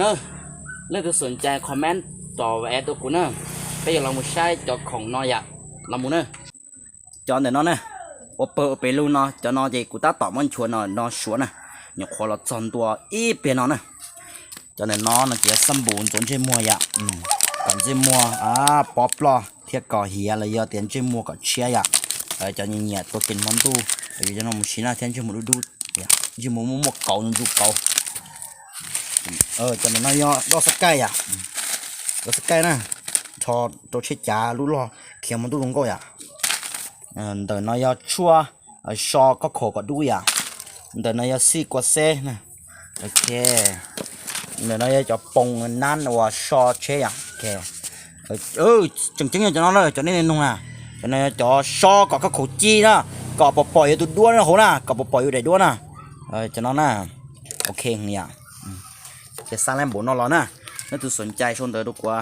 เนอะเลือกสนใจคอมเมนต์ต่อแอดตัวกูเนอะไปอย่าลองมุใช้จอของนอยอะลองมูเนอะจอนเดี๋ยวนอนเนอะว่าเปิดไปลูนอจอนอจกูตาตอบมันชวนนอนชวนนะเนี่ยขอเราจอนตัวอีเปียนอนนะจอนเดี๋ยวนอนนะเจียสมบูรณ์จนเชื่อมัวยะอืมก่อนเชื่อมัวอ่าป๊อปลอเทียก่อเฮียเลไยอะเตียนเชื่อมัวก่อเชียยะเออจอนเนี่ยตัวกินมันตู้อยู่จอนมือชินะเทียนเชื่อมัวดูดูเนี่ยเชื่อมัวมัวเก่าหนึ่งจุกเก่า เออจะมันน้อยย่อดอสกายอะดอสกายนะทอตัวเช็ดจ่ารู้รอเขียนมันตู้ลงก็อะเเดินนาอยย่อชัวเออชอก็โขก็ดูอะเดินนาอยย่อซีกว่าเซนะโอเคเดินยนาอยอจะปงนั่นว่าชอเช่อะโอเคเออจริงจังอย่างจะน้อนเลยจะนี่นี่นุ่งอะจะนาอยอจะชอก็ก็โขจีนะก็ปล่อยอยู่ตัวด้วยนะโหนะก็ปล่อยอยู่ได้ด้วยนะเออจะน้อยนะโอเคเนี่ย จะสร้างแลมโบนอลนะนั่นคือสนใจชนเดอร์ดูกว่า